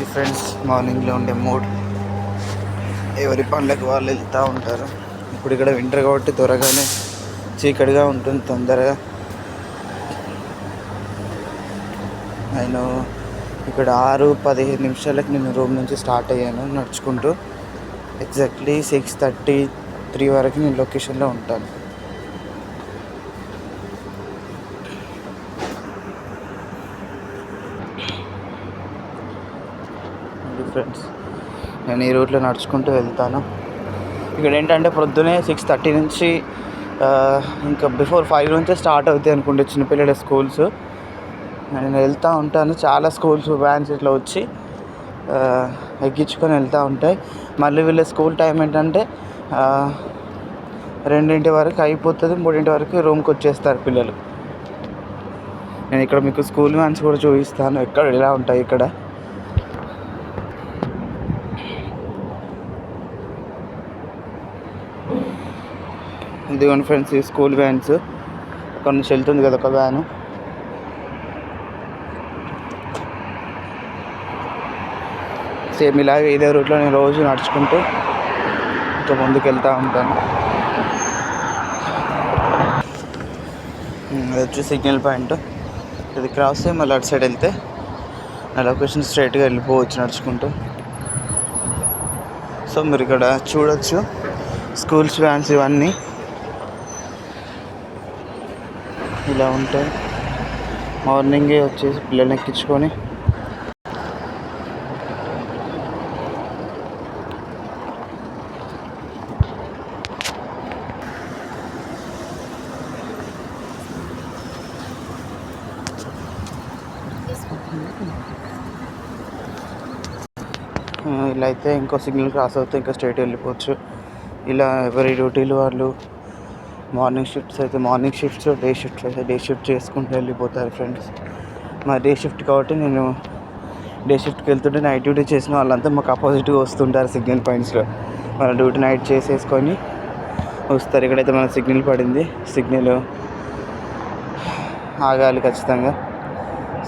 ఇది ఫ్రెండ్స్ మార్నింగ్లో ఉండే మూడ్ ఎవరి పనులకు వాళ్ళు వెళ్తూ ఉంటారు. ఇప్పుడు ఇక్కడ వింటర్ కాబట్టి త్వరగానే చీకటిగా ఉంటుంది తొందరగా. నేను ఇక్కడ ఆరు పదిహేను నిమిషాలకు నేను రూమ్ నుంచి స్టార్ట్ అయ్యాను నడుచుకుంటూ. ఎగ్జాక్ట్లీ సిక్స్ థర్టీ త్రీ వరకు నేను లొకేషన్లో ఉంటాను. ఫ్రెండ్స్ నేను ఈ రూట్లో నడుచుకుంటూ వెళ్తాను. ఇక్కడ ఏంటంటే పొద్దునే సిక్స్ థర్టీ నుంచి ఇంకా బిఫోర్ ఫైవ్ నుంచే స్టార్ట్ అవుతాయి అనుకుంటే చిన్నపిల్లల స్కూల్స్ నేను వెళ్తూ ఉంటాను. చాలా స్కూల్స్ వ్యాన్స్ ఇట్లా వచ్చి ఎగ్గించుకొని ఎక్కించుకొని వెళ్తూ ఉంటాయి. మళ్ళీ వీళ్ళ స్కూల్ టైం ఏంటంటే రెండింటి వరకు అయిపోతుంది. మూడింటి వరకు రూమ్కి వచ్చేస్తారు పిల్లలు. నేను ఇక్కడ మీకు స్కూల్ వ్యాన్స్ కూడా చూపిస్తాను. ఎక్కడ ఎలా ఉంటాయి ఇక్కడ? ఇదిగోండి ఫ్రెండ్స్ ఈ స్కూల్ వ్యాన్స్. అక్కడ నుంచి వెళ్తుంది కదా ఒక వ్యాను. సేమ్ ఇలాగే ఇదే రూట్లో నేను రోజు నడుచుకుంటూ ఇంకా ముందుకు వెళ్తూ ఉంటాను. అది వచ్చి సిగ్నల్ పాయింట్. ఇది క్రాస్ అయ్యి మళ్ళీ అటు సైడ్ వెళ్తే నా లొకేషన్ స్ట్రైట్గా వెళ్ళిపోవచ్చు నడుచుకుంటూ. సో మీరు ఇక్కడ చూడొచ్చు. స్కూల్స్ వ్యాన్స్ ఇవన్నీ ఇలా ఉంటాయి. మార్నింగే వచ్చేసి పిల్లల్ని ఎక్కించుకొని ఇలా అయితే ఇంకో సిగ్నల్ క్రాస్ అవుతే ఇంకా స్ట్రైట్ వెళ్ళిపోవచ్చు. ఇలా ఎవరి డ్యూటీలు వాళ్ళు మార్నింగ్ షిఫ్ట్స్ అయితే మార్నింగ్ షిఫ్ట్స్ డే షిఫ్ట్స్ అయితే డే షిఫ్ట్ చేసుకుంటూ వెళ్ళిపోతారు ఫ్రెండ్స్ మా డే షిఫ్ట్ కాబట్టి నేను డే షిఫ్ట్కి వెళ్తుంటే నైట్ డ్యూటీ చేసిన వాళ్ళంతా మాకు అపోజిట్గా వస్తుంటారు సిగ్నల్ పాయింట్స్లో మన డ్యూటీ నైట్ చేసేసుకొని వస్తారు. ఇక్కడైతే మన సిగ్నల్ పడింది. సిగ్నల్ ఆగాలి ఖచ్చితంగా.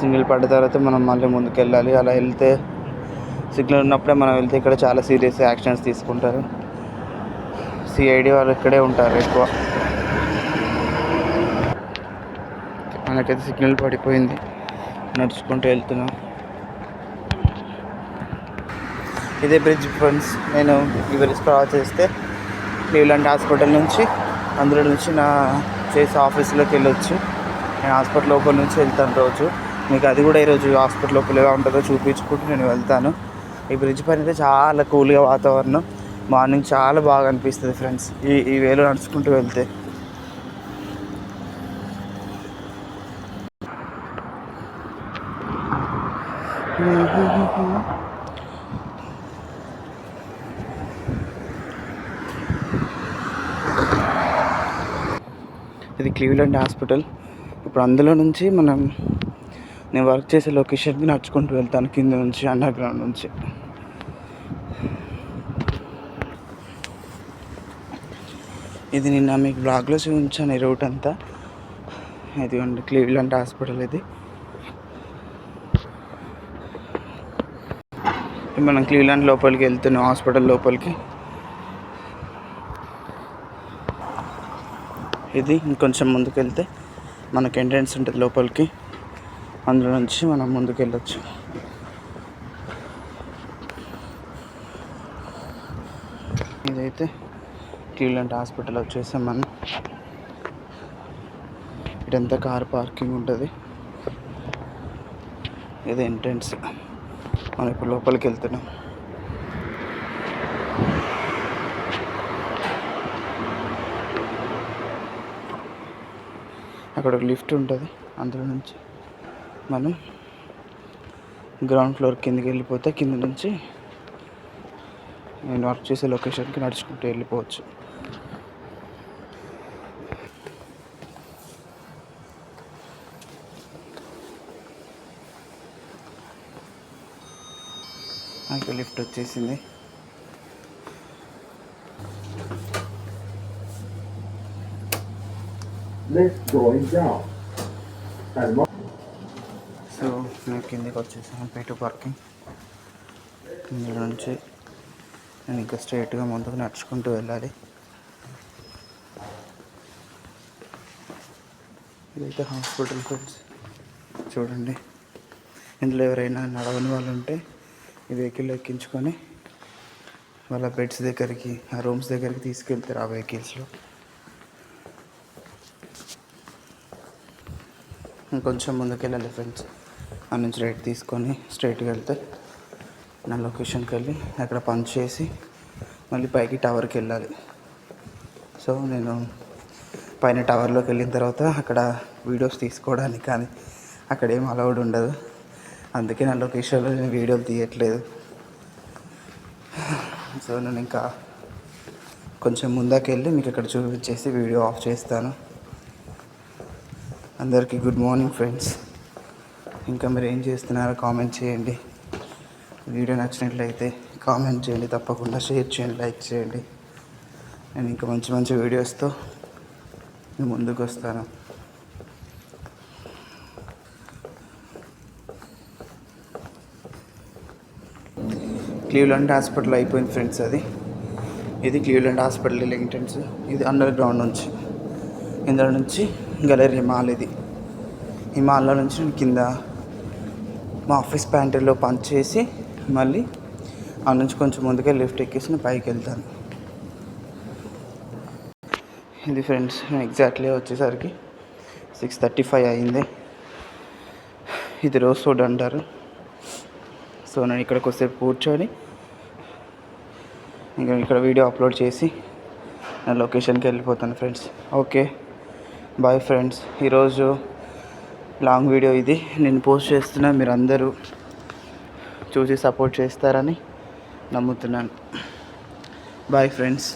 సిగ్నల్ పడ్డ తర్వాత మనం మళ్ళీ ముందుకు వెళ్ళాలి అలా వెళ్తే సిగ్నల్ ఉన్నప్పుడే మనం వెళ్తే ఇక్కడ చాలా సీరియస్ యాక్షన్స్ తీసుకుంటారు. సిఐడి వాళ్ళు ఇక్కడే ఉంటారు ఎక్కువ. మనకైతే సిగ్నల్ పడిపోయింది. నడుచుకుంటూ వెళ్తున్నాం. ఇదే బ్రిడ్జ్ ఫ్రెండ్స్ నేను ఈ బ్రిడ్జ్ క్రాస్ చేస్తే క్లీవ్లాండ్ హాస్పిటల్ నుంచి అందులో నుంచి నా చేసే ఆఫీస్లోకి వెళ్ళొచ్చు. నేను హాస్పిటల్ లోపల నుంచి వెళ్తాను రోజు. మీకు అది కూడా ఈరోజు హాస్పిటల్ లోపల ఎలా ఉంటుందో చూపించుకుంటూ నేను వెళ్తాను. ఈ బ్రిడ్జ్ పైన అయితే చాలా కూల్గా వాతావరణం. మార్నింగ్ చాలా బాగా అనిపిస్తుంది ఫ్రెండ్స్. ఈ ఈ వేలో నడుచుకుంటూ వెళ్తే. ఇది క్లీవ్లాండ్ హాస్పిటల్. ఇప్పుడు అందులో నుంచి మనం నేను వర్క్ చేసే లొకేషన్కి నడుచుకుంటూ వెళ్తాను కింద నుంచి అండర్ గ్రౌండ్ నుంచి. ఇది నిన్న మీకు బ్లాగ్లో చూపించాను ఈ రూట్ అంతా. ఇది ఉండి క్లీవ్లాండ్ హాస్పిటల్ ఇది. మనం క్లీవ్లాండ్ లోపలికి వెళ్తున్నాం హాస్పిటల్ లోపలికి. ఇది ఇంకొంచెం ముందుకు వెళ్తే మనకు ఎంట్రన్స్ ఉంటుంది లోపలికి. అందులో నుంచి మనం ముందుకు వెళ్ళొచ్చు ఇదైతే క్లీవ్లాండ్ హాస్పిటల్ వచ్చేసాం మనం ఇటంతా కార్ పార్కింగ్ ఉంటుంది. ఇది ఎంట్రన్స్. మనం ఇప్పుడు లోపలికి వెళ్తున్నాం. అక్కడ ఒక లిఫ్ట్ ఉంటుంది. అందులో నుంచి మనం గ్రౌండ్ ఫ్లోర్ కిందకి వెళ్ళిపోతే కింద నుంచి నేను వర్క్ చేసే లొకేషన్కి నడుచుకుంటూ వెళ్ళిపోవచ్చు. నాకు లిఫ్ట్ వచ్చేసింది. సో నేను కిందకి వచ్చేసాను పేటు పార్కింగ్. ఇందులో నుంచి నేను ఇంకా స్ట్రైట్గా ముందుకు నడుచుకుంటూ వెళ్ళాలి. ఇదైతే హాస్పిటల్ ఫ్రెండ్స్ చూడండి. ఇందులో ఎవరైనా నడవని వాళ్ళు ఉంటే ఈ వెహికల్ ఎక్కించుకొని వాళ్ళ బెడ్స్ దగ్గరికి ఆ రూమ్స్ దగ్గరికి తీసుకెళ్తారు ఆ వెహికల్స్లో ఇంకొంచెం ముందుకెళ్ళాలి ఫ్రెండ్స్ ఆ నుంచి రైట్ తీసుకొని స్ట్రైట్గా వెళ్తే నా లొకేషన్కి వెళ్ళి అక్కడ పంచ్ చేసి మళ్ళీ పైకి టవర్కి వెళ్ళాలి. సో నేను పైన టవర్లోకి వెళ్ళిన తర్వాత అక్కడ వీడియోస్ తీసుకోవడానికి కానీ అక్కడ ఏం అలౌడ్ ఉండదు. అందుకే నా లొకేషన్లో నేను వీడియోలు తీయట్లేదు. సో నేను ఇంకా కొంచెం ముందాకెళ్ళి మీకు అక్కడ చూపించేసి వీడియో ఆఫ్ చేస్తాను. అందరికీ గుడ్ మార్నింగ్ ఫ్రెండ్స్. ఇంకా మీరు ఏం చేస్తున్నారో కామెంట్ చేయండి. వీడియో నచ్చినట్లయితే కామెంట్ చేయండి తప్పకుండా షేర్ చేయండి లైక్ చేయండి. నేను ఇంకా మంచి మంచి వీడియోస్తో ముందుకు వస్తాను. క్లీవ్లాండ్ హాస్పిటల్ అయిపోయింది ఫ్రెండ్స్ అది. ఇది క్లీవ్లాండ్ హాస్పిటల్ లింగ్టన్స్ ఇది అండర్ గ్రౌండ్ నుంచి. ఇందులో నుంచి గలరీ మాల్ ఇది. ఈ మాల్లో నుంచి నేను కింద మా ఆఫీస్ ప్యాంటర్లో పంచ్ చేసి మళ్ళీ ఆ నుంచి కొంచెం ముందుకే లిఫ్ట్ ఎక్కేసి నేను పైకి వెళ్తాను. ఇది ఫ్రెండ్స్ నేను ఎగ్జాక్ట్లీ వచ్చేసరికి సిక్స్ థర్టీ ఫైవ్ అయింది. ఇది రోజ్ రోడ్ అంటారు. సో నేను ఇక్కడ కొద్దిసేపు కూర్చొని ఇంకా ఇక్కడ వీడియో అప్లోడ్ చేసి నా లొకేషన్కి వెళ్ళిపోతాను ఫ్రెండ్స్. ఓకే. Bye friends. ఈరోజు లాంగ్ వీడియో ఇది. నేను పోస్ట్ చేస్తున్నా మీరు అందరూ చూసి సపోర్ట్ చేస్తారని నమ్ముతున్నాను. Bye friends.